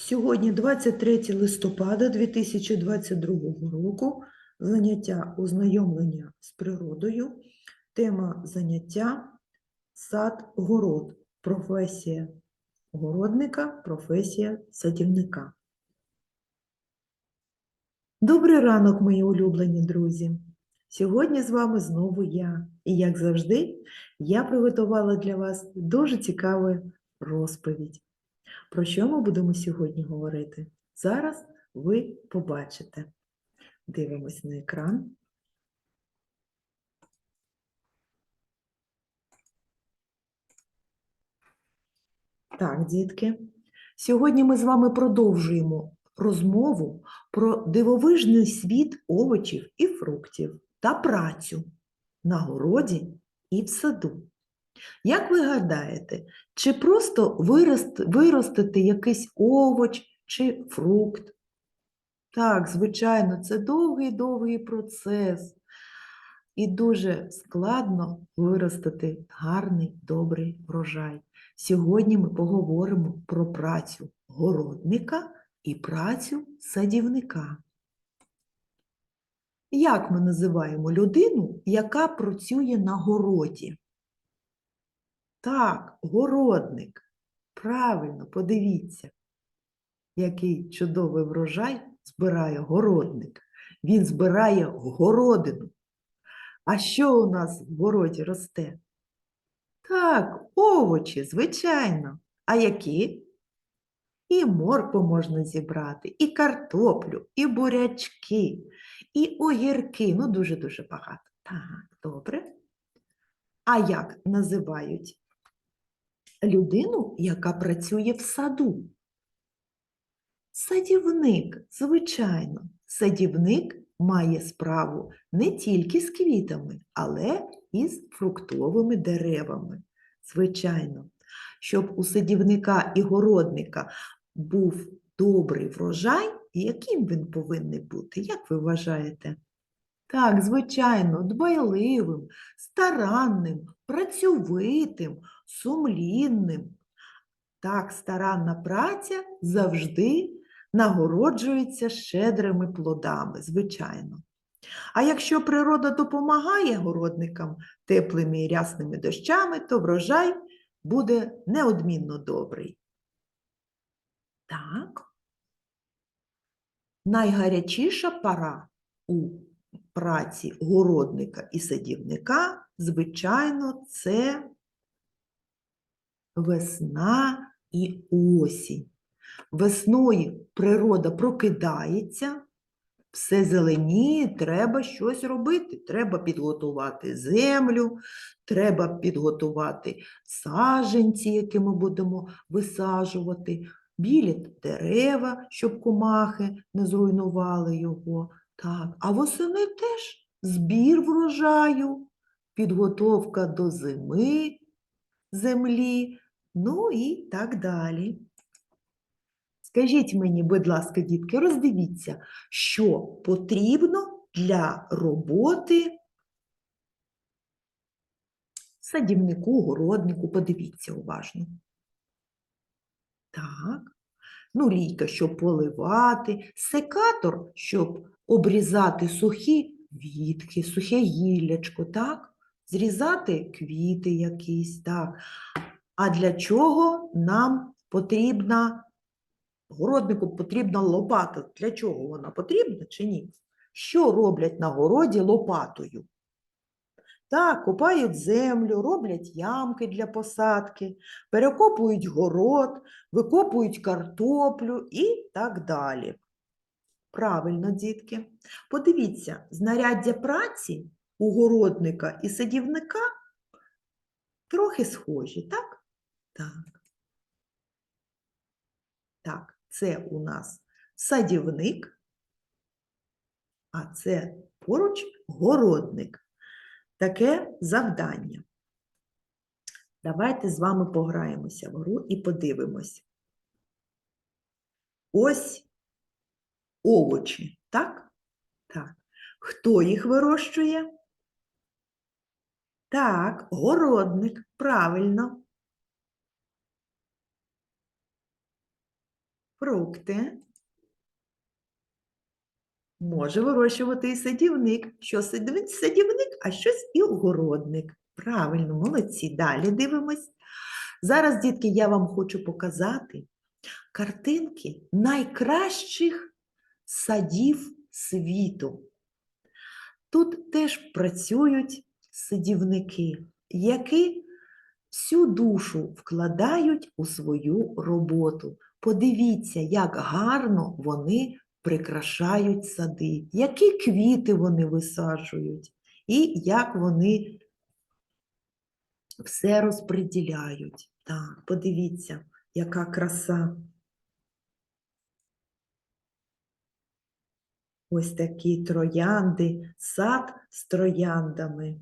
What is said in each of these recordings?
Сьогодні 23 листопада 2022 року. Заняття ознайомлення з природою. Тема заняття сад, город. Професія городника, професія садівника. Добрий ранок, мої улюблені друзі! Сьогодні з вами знову я. І, як завжди, я приготувала для вас дуже цікаву розповідь. Про що ми будемо сьогодні говорити? Зараз ви побачите. Дивимось на екран. Так, дітки. Сьогодні ми з вами продовжуємо розмову про дивовижний світ овочів і фруктів та працю на городі і в саду. Як ви гадаєте, чи просто вирост, виростити якийсь овоч чи фрукт? Так, звичайно, це довгий-довгий процес. І дуже складно виростити гарний, добрий врожай. Сьогодні ми поговоримо про працю городника і працю садівника. Як ми називаємо людину, яка працює на городі? Так, городник. Правильно, подивіться, який чудовий врожай збирає городник. Він збирає городину. А що у нас в городі росте? Так, овочі, звичайно. А які? І моркву можна зібрати, і картоплю, і бурячки, і огірки. Ну, дуже-дуже багато. Так, добре. А як називають людину, яка працює в саду? Садівник, звичайно, садівник має справу не тільки з квітами, але і з фруктовими деревами. Звичайно, щоб у садівника і городника був добрий врожай, яким він повинен бути, як ви вважаєте? Так, звичайно, дбайливим, старанним, працьовитим, сумлінним. Так, старанна праця завжди нагороджується щедрими плодами, звичайно. А якщо природа допомагає городникам теплими і рясними дощами, то врожай буде неодмінно добрий. Так. Найгарячіша пора у праці городника і садівника, звичайно, це весна і осінь. Весною природа прокидається, все зеленіє, треба щось робити. Треба підготувати землю, треба підготувати саджанці, які ми будемо висаджувати, білі дерева, щоб комахи не зруйнували його. Так, а восени теж збір врожаю, підготовка до зими землі, ну і так далі. Скажіть мені, будь ласка, дітки, роздивіться, що потрібно для роботи садівнику, городнику, подивіться уважно. Так. Ну, лійка, щоб поливати, секатор, щоб обрізати сухі вітки, сухе гіллячко, так? Зрізати квіти якісь, так. А для чого нам потрібна, городнику потрібна лопата? Для чого вона потрібна чи ні? Що роблять на городі лопатою? Так, копають землю, роблять ямки для посадки, перекопують город, викопують картоплю і так далі. Правильно, дітки. Подивіться, знаряддя праці у городника і садівника трохи схожі, так? Так. Так, це у нас садівник, а це поруч городник. Таке завдання. Давайте з вами пограємося в гру і подивимось. Ось овочі, так? Так. Хто їх вирощує? Так, городник, правильно. фрукти. Може вирощувати і садівник. Що садівник? А щось і огородник. Правильно, молодці. Далі дивимось. Зараз, дітки, я вам хочу показати картинки найкращих садів світу. Тут теж працюють садівники, які всю душу вкладають у свою роботу. Подивіться, як гарно вони прикрашають сади, які квіти вони висаджують, і як вони все розподіляють. Так, подивіться, яка краса. Ось такі троянди, сад з трояндами.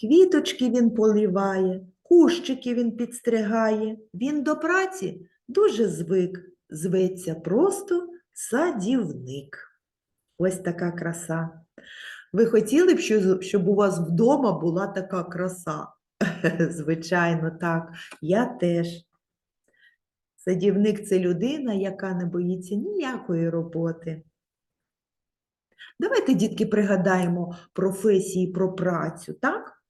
Квіточки він поливає, кущики він підстригає. Він до праці дуже звик, зветься просто садівник. Ось така краса. Ви хотіли б, щоб у вас вдома була така краса? Звичайно, так. Я теж. Садівник це людина, яка не боїться ніякої роботи. Давайте, дітки, пригадаємо професії про працю, так?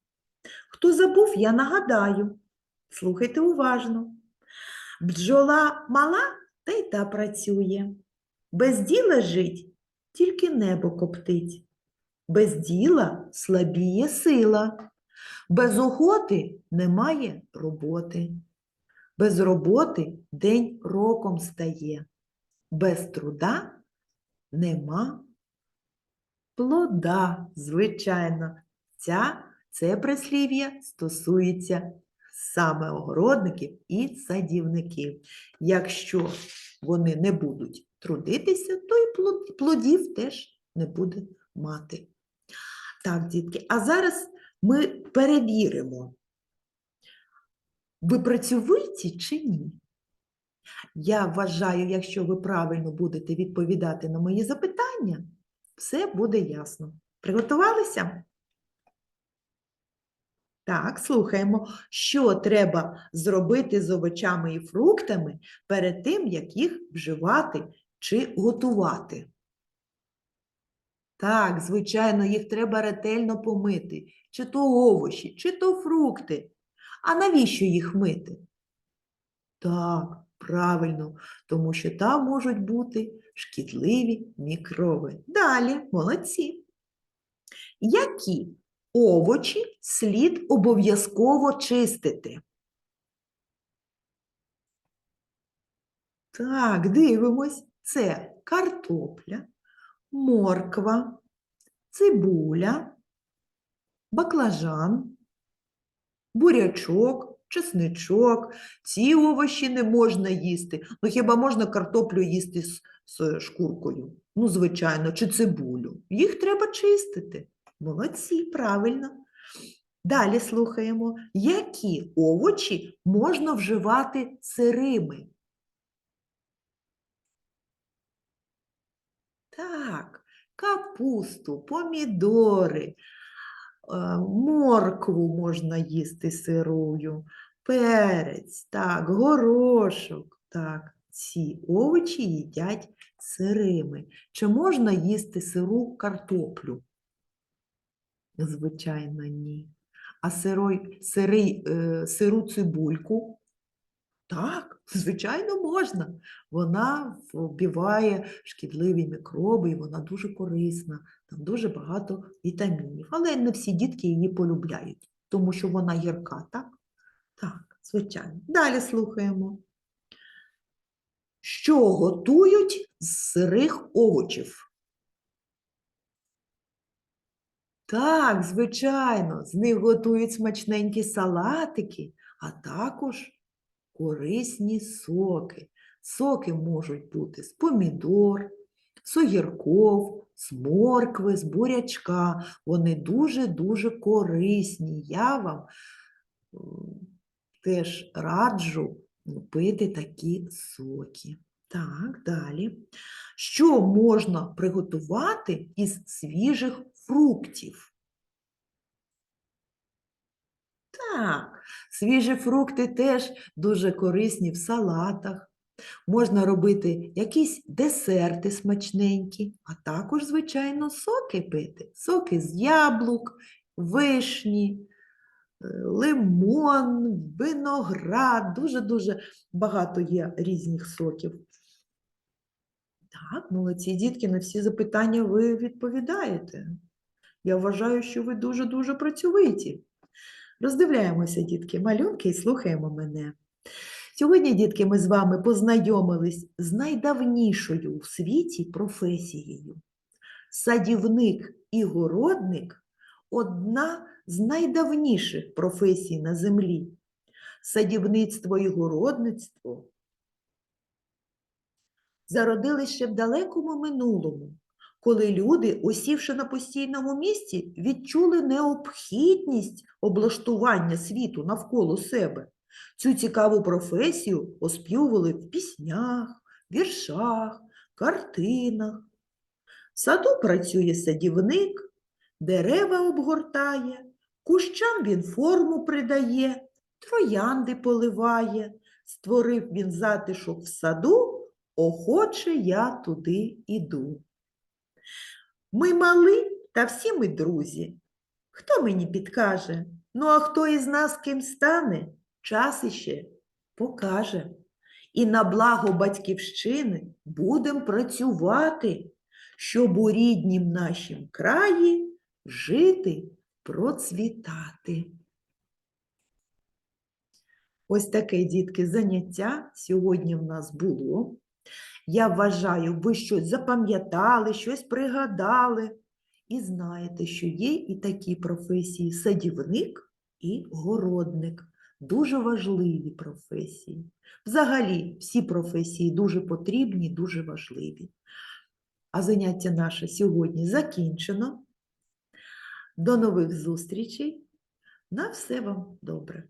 Хто забув, я нагадаю. Слухайте уважно. Бджола мала, та й та працює. Без діла жить, тільки небо коптить. Без діла слабіє сила. Без охоти немає роботи. Без роботи день роком стає. Без труда нема плода, звичайно. Ця, це прислів'я стосується саме огородників і садівників. Якщо вони не будуть трудитися, то і плодів теж не буде мати. Так, дітки, а зараз ми перевіримо, ви працьовиті чи ні? Я вважаю, якщо ви правильно будете відповідати на мої запитання, все буде ясно. Приготувалися? Так, слухаємо, що треба зробити з овочами і фруктами перед тим, як їх вживати чи готувати. Так, звичайно, їх треба ретельно помити, чи то овочі, чи то фрукти. А навіщо їх мити? Так, правильно, тому що там можуть бути шкідливі мікроби. Далі, молодці. Які овочі слід обов'язково чистити? Так, дивимось. Це картопля, морква, цибуля, баклажан, бурячок, чесничок. Ці овочі не можна їсти. Ну хіба можна картоплю їсти з, з шкуркою? Ну, звичайно, чи цибулю. Їх треба чистити. Молодці, правильно. Далі слухаємо, які овочі можна вживати сирими? Так, капусту, помідори, е, моркву можна їсти сирою, перець, так, горошок. Так, ці овочі їдять сирими. Чи можна їсти сиру картоплю? Звичайно, ні. А сирой, сирий, е, сиру цибульку? Так, звичайно, можна. Вона вбиває шкідливі мікроби і вона дуже корисна. Там дуже багато вітамінів. Але не всі дітки її полюбляють, тому що вона гірка, так? Так, звичайно. Далі слухаємо. Що готують з сирих овочів? Так, звичайно, з них готують смачненькі салатики, а також корисні соки. Соки можуть бути з помідор, з огірков, з моркви, з бурячка. Вони дуже-дуже корисні. Я вам теж раджу пити такі соки. Так, далі. Що можна приготувати із свіжих фруктів? Так, свіжі фрукти теж дуже корисні в салатах, Можна робити якісь десерти смачненькі, а також, звичайно, соки пити. Соки з яблук, вишні, е, лимон, виноград. Дуже-дуже багато є різних соків. Так, молодці дітки, на всі запитання ви відповідаєте. Я вважаю, що ви дуже-дуже працьовиті. Роздивляємося, дітки, малюнки і слухаємо мене. Сьогодні, дітки, ми з вами познайомились з найдавнішою у світі професією. Садівник і городник одна з найдавніших професій на землі. Садівництво і городництво зародились ще в далекому минулому, коли люди, осівши на постійному місці, відчули необхідність облаштування світу навколо себе. Цю цікаву професію оспівували в піснях, віршах, картинах. В саду працює садівник, дерева обгортає, кущам він форму придає, троянди поливає. Створив він затишок в саду, охоче я туди іду. Ми мали, та всі ми друзі. Хто мені підкаже? Ну, а хто із нас ким стане, час іще покаже. І на благо батьківщини будем працювати, щоб у ріднім нашім краї жити, процвітати. Ось таке, дітки, заняття сьогодні в нас було. Я вважаю, ви щось запам'ятали, щось пригадали. І знаєте, що є і такі професії садівник і городник. Дуже важливі професії. Взагалі, всі професії дуже потрібні, дуже важливі. А заняття наше сьогодні закінчено. До нових зустрічей. На все вам добре.